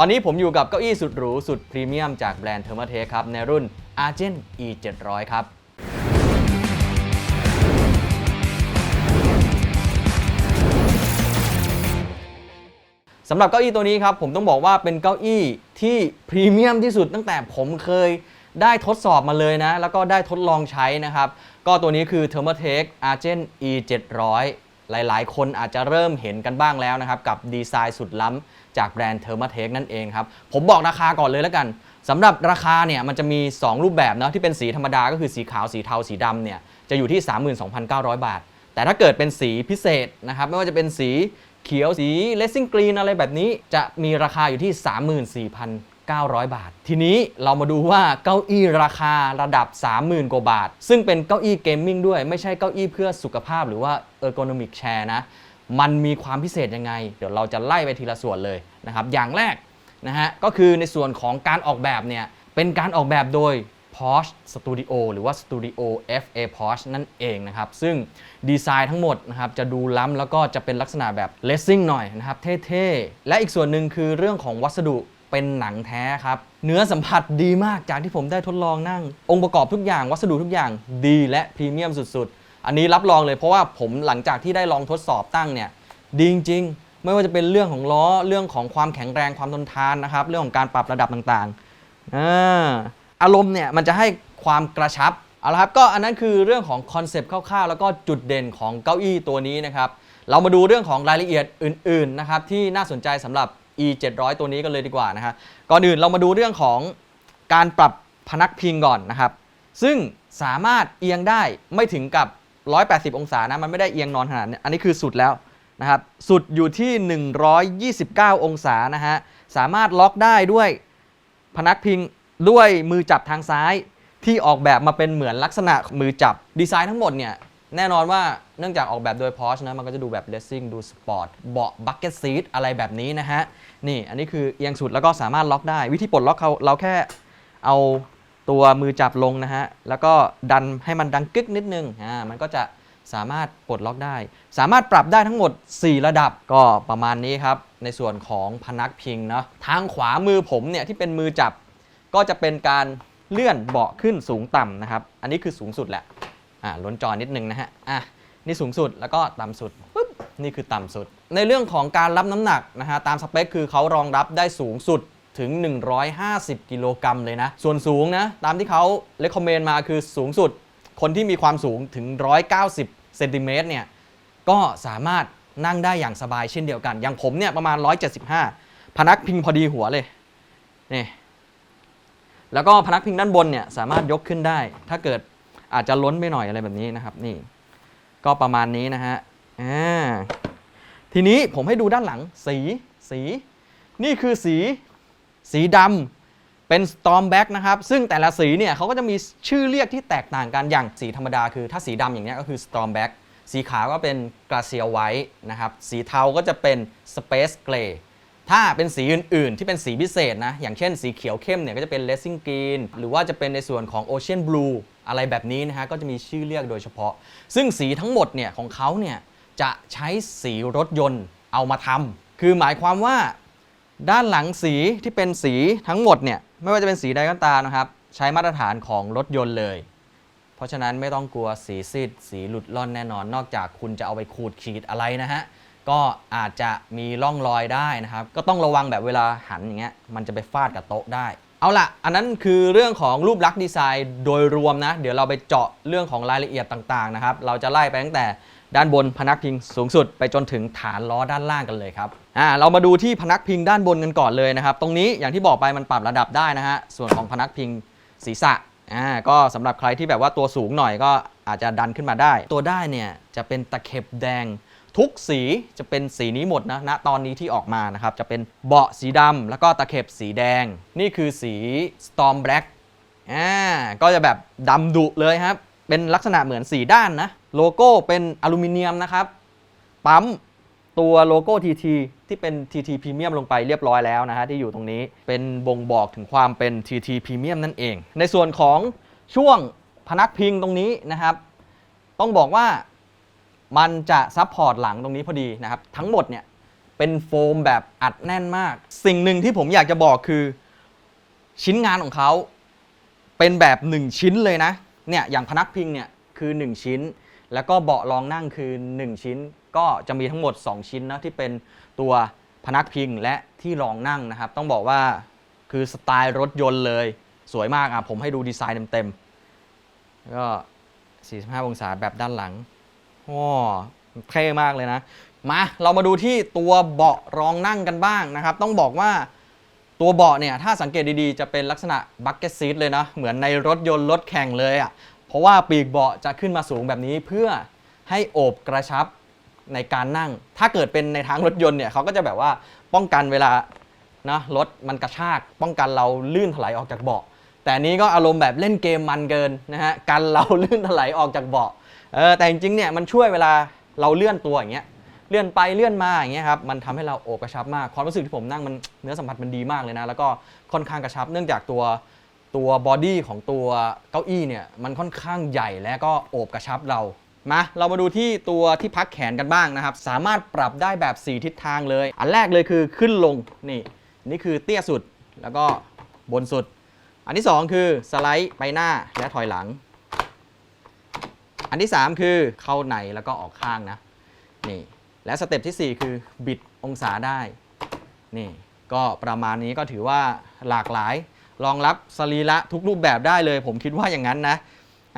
ตอนนี้ผมอยู่กับเก้าอี้สุดหรู สุดพรีเมียมจากแบรนด์เทอร์มาเทคครับ ในรุ่น Argent E 700ครับ สำหรับเก้าอี้ตัวนี้ครับ ผมต้องบอกว่าเป็นเก้าอี้ที่พรีเมียมที่สุดตั้งแต่ผมเคยได้ทดสอบมาเลยนะ แล้วก็ได้ทดลองใช้นะครับ ก็ตัวนี้คือ t h e r m a t e c Argent E 700หลาย ๆ คนอาจจะเริ่มเห็นกันบ้างแล้วนะครับ กับดีไซน์สุดล้ำ จากแบรนด์ Thermatech นั่นเองครับ ผมบอกราคาก่อนเลยแล้วกันสำหรับราคาเนี่ยมันจะมี 2 รูปแบบเนาะที่เป็นสีธรรมดาก็คือสีขาวสีเทาสีดำเนี่ยจะอยู่ที่ 32,900 บาท แต่ถ้าเกิดเป็นสีพิเศษนะครับไม่ว่าจะเป็นสีเขียวสีเลสซิ่งกรีนอะไรแบบนี้จะมีราคาอยู่ที่ 34,900 บาท ทีนี้เรามาดูว่าเก้าอี้ราคาระดับ 30,000 กว่าบาท ซึ่งเป็นเก้าอี้เกมมิ่งด้วยไม่ใช่เก้าอี้เพื่อสุขภาพหรือว่าเออร์โกนมิกแชร์นะ มันมีความพิเศษยังไง เดี๋ยวเราจะไล่ไปทีละส่วนเลยนะครับ อย่างแรกนะฮะก็คือในส่วนของการออกแบบเนี่ยเป็นการออกแบบโดย Porsche Studio หรือว่า Studio FA Porsche นั่นเองนะครับ ซึ่งดีไซน์ทั้งหมดนะครับจะดูล้ำแล้วก็จะเป็นลักษณะแบบเลสซิ่งหน่อยนะครับ เท่ๆ และอีกส่วนหนึ่งคือเรื่องของวัสดุเป็นหนังแท้ครับ เนื้อสัมผัสดีมากจากที่ผมได้ทดลองนั่ง องค์ประกอบทุกอย่างวัสดุทุกอย่างดีและพรีเมียมสุดๆ อันนี้รับรองเลยเพราะว่าผมหลังจากที่ได้ลองทดสอบตั้งเนี่ยดีจริงๆ ไม่ว่าจะเป็นเรื่องของล้อเรื่องของความแข็งแรงความทนทานนะครับ เรื่องของการปรับระดับต่างๆอาอารมณ์เนี่ยมันจะให้ความกระชับเอาละครับก็อันนั้นคือเรื่องของคอนเซปต์คร่าวๆ แล้วก็จุดเด่นของเก้าอี้ตัวนี้นะครับเรามาดูเรื่องของรายละเอียดอื่นๆนะครับที่น่าสนใจสำหรับ e 700ตัวนี้กันเลยดีกว่านะฮะก่อนอื่นเรามาดูเรื่องของการปรับพนักพิงก่อนนะครับ ซึ่งสามารถเอียงได้ไม่ถึงกับ 180 องศานะ มันไม่ได้เอียงนอนขนาดนี้อันนี้คือสุดแล้วนะครับ สุดอยู่ที่ 129 องศานะฮะ สามารถล็อกได้ด้วยพนักพิงด้วยมือจับทางซ้ายที่ออกแบบมาเป็นเหมือนลักษณะมือจับดีไซน์ทั้งหมดเนี่ย แน่นอนว่าเนื่องจากออกแบบโดย Porsche นะ มันก็จะดูแบบเลสซิ่งดูสปอร์ตเบาะบักเก็ตซีทอะไรแบบนี้นะฮะ นี่อันนี้คือเอียงสุดแล้วก็สามารถล็อกได้ วิธีปลดล็อกเขาเราแค่เอา ตัวมือจับลงนะฮะ แล้วก็ดันให้มันดังกึกนิดนึง อ่า มันก็จะสามารถปลดล็อกได้ สามารถปรับได้ทั้งหมด 4 ระดับ ก็ประมาณนี้ครับ ในส่วนของพนักพิงเนาะ ทางขวามือผมเนี่ยที่เป็นมือจับ ก็จะเป็นการเลื่อนเบาะขึ้นสูงต่ำนะครับ อันนี้คือสูงสุดแหละ อ่า ล้นจอนิดนึงนะฮะ อะ นี่สูงสุดแล้วก็ต่ำสุดปุ๊บ นี่คือต่ำสุด ในเรื่องของการรับน้ำหนักนะฮะ ตามสเปคคือเขารองรับได้สูงสุด ถึง 150 กิโลกรัมเลยนะ ส่วนสูงนะ ตามที่เขาเล c คอมเมนมาคือสูงสุด คนที่มีความสูงถึง 190เซนติเมตรเนี่ย ก็สามารถนั่งได้อย่างสบายเช่นเดียวกัน อย่างผมเนี่ยประมาณ 175 พนักพิงพอดีหัวเลย นี่ แล้วก็พนักพิงด้านบนเนี่ยสามารถยกขึ้นได้ ถ้าเกิดอาจจะล้นไปหน่อยอะไรแบบนี้นะครับ นี่ ก็ประมาณนี้นะฮะ อ่า ทีนี้ผมให้ดูด้านหลังสี สี นี่คือสี สีดำเป็น Stormback นะครับ ซึ่งแต่ละสีเนี่ยเขาก็จะมีชื่อเรียกที่แตกต่างกันอย่างสีธรรมดาคือถ้าสีดำอย่างนี้ก็คือ Stormback สีขาวก็เป็น Glacial White นะครับ สีเทาก็จะเป็น Space Gray ถ้าเป็นสีอื่น ๆ ที่เป็นสีพิเศษนะ อย่างเช่นสีเขียวเข้มเนี่ยก็จะเป็น Racing Green หรือว่าจะเป็นในส่วนของ Ocean Blue อะไรแบบนี้นะฮะก็จะมีชื่อเรียกโดยเฉพาะ ซึ่งสีทั้งหมดเนี่ยของเขาเนี่ยจะใช้สีรถยนต์เอามาทำคือหมายความว่า ด้านหลังสีที่เป็นสีทั้งหมดเนี่ยไม่ว่าจะเป็นสีใดก็ตามนะครับ ใช้มาตรฐานของรถยนต์เลย เพราะฉะนั้นไม่ต้องกลัวสีซีดสีหลุดล่อนแน่นอน นอกจากคุณจะเอาไปขูดขีดอะไรนะฮะก็อาจจะมีร่องรอยได้นะครับ ก็ต้องระวังแบบเวลาหันอย่างเงี้ยมันจะไปฟาดกับโต๊ะได้ เอาละอันนั้นคือเรื่องของรูปลักษณ์ดีไซน์โดยรวมนะ เดี๋ยวเราไปเจาะเรื่องของรายละเอียดต่างๆนะครับ เราจะไล่ไปตั้งแต่ ด้านบนพนักพิงสูงสุดไปจนถึงฐานล้อด้านล่างกันเลยครับอ่าเรามาดูที่พนักพิงด้านบนกันก่อนเลยนะครับ ตรงนี้อย่างที่บอกไปมันปรับระดับได้นะฮะส่วนของพนักพิงศีรษะอ่าก็สำหรับใครที่แบบว่าตัวสูงหน่อยก็อาจจะดันขึ้นมาได้ ตัวได้เนี่ยจะเป็นตะเข็บแดง ทุกสีจะเป็นสีนี้หมดนะณตอนนี้ที่ออกมานะครับจะเป็นเบาะสีดำแล้วก็ตะเข็บสีแดง นี่คือสี Storm Black อ่าก็จะแบบดำดุเลยครับเป็นลักษณะเหมือนสีด้านนะ โลโก้เป็นอลูมิเนียมนะครับ ปั๊มตัวโลโก้ TT ที่เป็น TT Premium ลงไปเรียบร้อยแล้วนะฮะที่อยู่ตรงนี้เป็นบ่งบอกถึงความเป็น TT Premium นั่นเอง ในส่วนของช่วงพนักพิงตรงนี้นะครับ ต้องบอกว่ามันจะซับพอร์ตหลังตรงนี้พอดีนะครับ ทั้งหมดเนี่ยเป็นโฟมแบบอัดแน่นมาก สิ่งหนึ่งที่ผมอยากจะบอกคือชิ้นงานของเขาเป็นแบบ 1 ชิ้นเลยนะเนี่ยอย่างพนักพิงเนี่ยคือ 1 ชิ้น แล้วก็เบาะรองนั่งคือ 1 ชิ้น ก็จะมีทั้งหมด 2 ชิ้นนะที่เป็นตัวพนักพิงและที่รองนั่งนะครับ ต้องบอกว่าคือสไตล์รถยนต์เลยสวยมากอะผมให้ดูดีไซน์เต็มๆก็ 45 องศาแบบด้านหลังว้เท่มากเลยนะ มาเรามาดูที่ตัวเบาะรองนั่งกันบ้างนะครับ ต้องบอกว่าตัวเบาะเนี่ย ถ้าสังเกตดีๆ จะเป็นลักษณะบั c เก็ตซีทเลยนะ เหมือนในรถยนต์รถแข่งเลยอะ่ะ เพราะว่าปีกเบาะจะขึ้นมาสูงแบบนี้เพื่อให้โอบกระชับในการนั่ง ถ้าเกิดเป็นในทางรถยนต์เนี่ยเขาก็จะแบบว่าป้องกันเวลานะรถมันกระชาก ป้องกันเราลื่นถลายออกจากเบาะ แต่นี้ก็อารมณ์แบบเล่นเกมมันเกินนะฮะกันเราลื่นถลายออกจากเบาะเออแต่จริงๆเนี่ยมันช่วยเวลาเราเลื่อนตัวอย่างเงี้ยเลื่อนไปเลื่อนมาอย่างเงี้ยครับมันทำให้เราโอบกระชับมากความรู้สึกที่ผมนั่งมันเนื้อสัมผัสมันดีมากเลยนะ แล้วก็ค่อนข้างกระชับเนื่องจากตัว ตัวบอดี้ของตัวเก้าอี้เนี่ยมันค่อนข้างใหญ่และก็โอบกระชับเรามาเรามาดูที่ตัวที่พักแขนกันบ้างนะครับ สามารถปรับได้แบบ 4 ทิศทางเลย อันแรกเลยคือขึ้นลงนี่นี่คือเตี้ยสุดแล้วก็บนสุด อันที่ 2 คือสไลด์ไปหน้าและถอยหลัง อันที่ 3 คือเข้าในแล้วก็ออกข้างนะนี่และสเต็ปทีสี่4 คือบิดองศาได้นี่ก็ประมาณนี้ก็ถือว่าหลากหลาย รองรับสรีระทุกรูปแบบได้เลย ผมคิดว่าอย่างนั้นนะ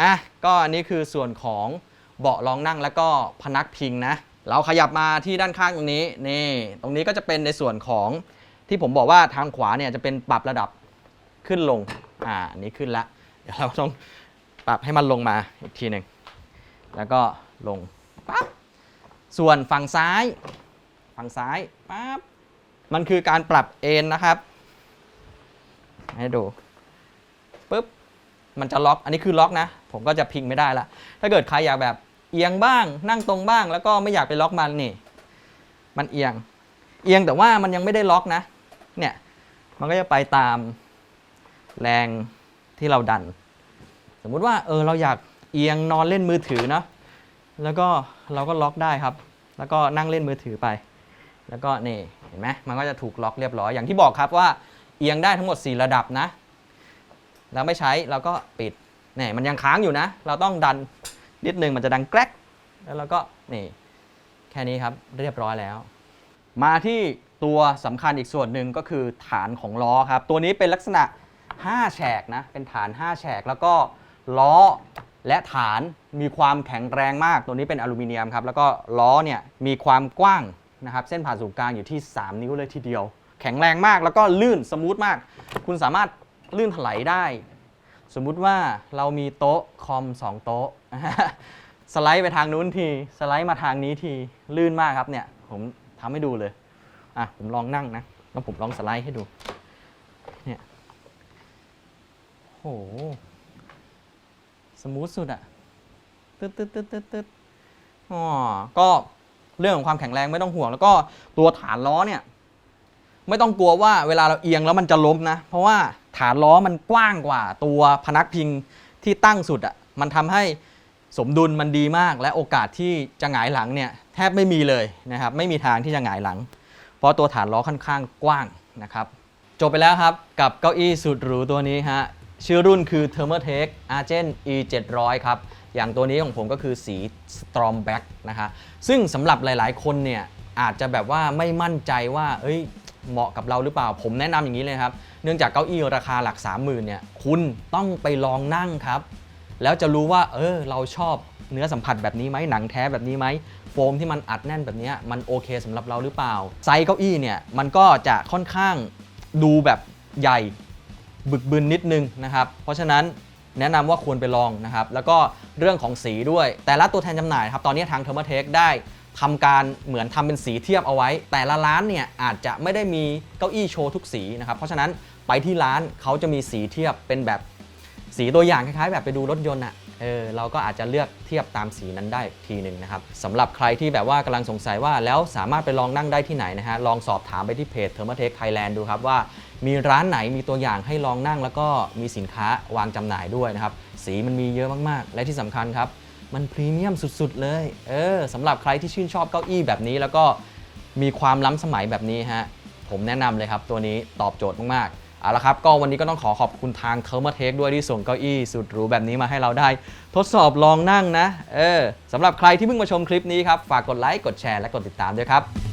อะก็อันนี้คือส่วนของเบาะรองนั่งแล้วก็พนักพิงนะเราขยับมาที่ด้านข้างตรงนี้นี่ตรงนี้ก็จะเป็นในส่วนของที่ผมบอกว่าทางขวาเนี่ยจะเป็นปรับระดับขึ้นลงอ่าอันนี้ขึ้นละเดี๋ยวเราต้องปรับให้มันลงมาอีกทีหนึ่งแล้วก็ลงปั๊บส่วนฝั่งซ้าย ฝั่งซ้ายปั๊บมันคือการปรับเอนนะครับ ให้ดูปุ๊บมันจะล็อก อันนี้คือล็อกนะ ผมก็จะพิงไม่ได้ละ ถ้าเกิดใครอยากแบบเอียงบ้าง นั่งตรงบ้าง แล้วก็ไม่อยากไปล็อกมันนี่ มันเอียง เอียงแต่ว่ามันยังไม่ได้ล็อกนะ เนี่ย มันก็จะไปตามแรงที่เราดัน สมมุติว่าเออเราอยากเอียงนอนเล่นมือถือเนาะแล้วก็เราก็ล็อกได้ครับ แล้วก็นั่งเล่นมือถือไป แล้วก็นี่เห็นไหมมันก็จะถูกล็อกเรียบร้อย อย่างที่บอกครับว่า เอียงได้ทั้งหมด 4 ระดับนะ แล้วไม่ใช้เราก็ปิดนี่มันยังค้างอยู่นะ เราต้องดันนิดนึงมันจะดังแกรกแล้วเราก็นี่แค่นี้ครับเรียบร้อยแล้ว มาที่ตัวสำคัญอีกส่วนหนึ่งก็คือฐานของล้อครับ ตัวนี้เป็นลักษณะ 5 แฉกนะ เป็นฐาน 5 แฉก แล้วก็ล้อและฐานมีความแข็งแรงมาก ตัวนี้เป็นอลูมิเนียมครับ แล้วก็ล้อเนี่ยมีความกว้างนะครับ เส้นผ่านศูนย์กลางอยู่ที่ 3 นิ้วเลยทีเดียว แข็งแรงมากแล้วก็ลื่นสมูทมาก คุณสามารถลื่นถลายได้ สมมุติว่าเรามีโต๊ะคอม2 โต๊ะ สไลด์ไปทางนู้นที สไลด์มาทางนี้ที ลื่นมากครับเนี่ย ผมทำให้ดูเลย อะ ผมลองนั่งนะ แล้วผมลองสไลด์ให้ดู เนี่ย โห สมูทสุดอะตึ๊ดตึ๊ดตึ๊ดตึ๊ดตึ๊ดอ๋อ ก็เรื่องของความแข็งแรงไม่ต้องห่วง แล้วก็ตัวฐานล้อเนี่ย ไม่ต้องกลัวว่าเวลาเราเอียงแล้วมันจะล้มนะ เพราะว่าฐานล้อมันกว้างกว่าตัวพนักพิงที่ตั้งสุดอะมันทำให้สมดุลมันดีมาก และโอกาสที่จะหงายหลังเนี่ยแทบไม่มีเลยนะครับไม่มีทางที่จะหงายหลัง เพราะตัวฐานล้อค่อนข้างกว้างนะครับจบไปแล้วครับกับเก้าอี้สุดหรูตัวนี้ฮะชื่อรุ่นคือ Thermaltake Argent E 700ครับอย่างตัวนี้ของผมก็คือสี Storm Black นะคะซึ่งสำหรับหลาย ๆ คนเนี่ยอาจจะแบบว่าไม่มั่นใจว่าเอ้ย เหมาะกับเราหรือเปล่า ผมแนะนำอย่างนี้เลยครับ เนื่องจากเก้าอี้ราคาหลัก 30,000เนี่ย คุณต้องไปลองนั่งครับ แล้วจะรู้ว่า เออ เราชอบเนื้อสัมผัสแบบนี้ไหมหนังแท้แบบนี้ไหมโฟมที่มันอัดแน่นแบบนี้มันโอเคสำหรับเราหรือเปล่า ไซส์เก้าอี้เนี่ยมันก็จะค่อนข้างดูแบบใหญ่บึกบึนนิดนึงนะครับ เพราะฉะนั้นแนะนำว่าควรไปลองนะครับ แล้วก็เรื่องของสีด้วย แต่ละตัวแทนจำหน่ายครับ ตอนนี้ทาง t h e r m a t e c h ได้ ทำการเหมือนทำเป็นสีเทียบเอาไว้ แต่ละร้านเนี่ยอาจจะไม่ได้มีเก้าอี้โชว์ทุกสีนะครับ เพราะฉะนั้นไปที่ร้านเขาจะมีสีเทียบเป็นแบบสีตัวอย่างคล้ายๆ แบบไปดูรถยนต์อะเออเราก็อาจจะเลือกเทียบตามสีนั้นได้ทีหนึ่งนะครับสำหรับใครที่แบบว่ากำลังสงสัยว่าแล้วสามารถไปลองนั่งได้ที่ไหนนะฮะลองสอบถามไปที่เพจ t h e r m a t e c h Thailand ดูครับว่า มีร้านไหนมีตัวอย่างให้ลองนั่ง แล้วก็มีสินค้าวางจำหน่ายด้วยนะครับสีมันมีเยอะมากๆ และที่สำคัญครับ มันพรีเมียมสุด ๆ เลย เออสำหรับใครที่ชื่นชอบเก้าอี้แบบนี้ แล้วก็มีความล้ำสมัยแบบนี้ฮะ ผมแนะนำเลยครับ ตัวนี้ตอบโจทย์มาก ๆ เอาละครับ ก็วันนี้ก็ต้องขอขอบคุณทางเทอร์มาเทคด้วยที่ส่งเก้าอี้สุดหรูแบบนี้มาให้เราได้ ทดสอบลองนั่งนะ เออสำหรับใครที่เพิ่งมาชมคลิปนี้ครับ ฝากกดไลค์ กดแชร์ และกดติดตามด้วยครับ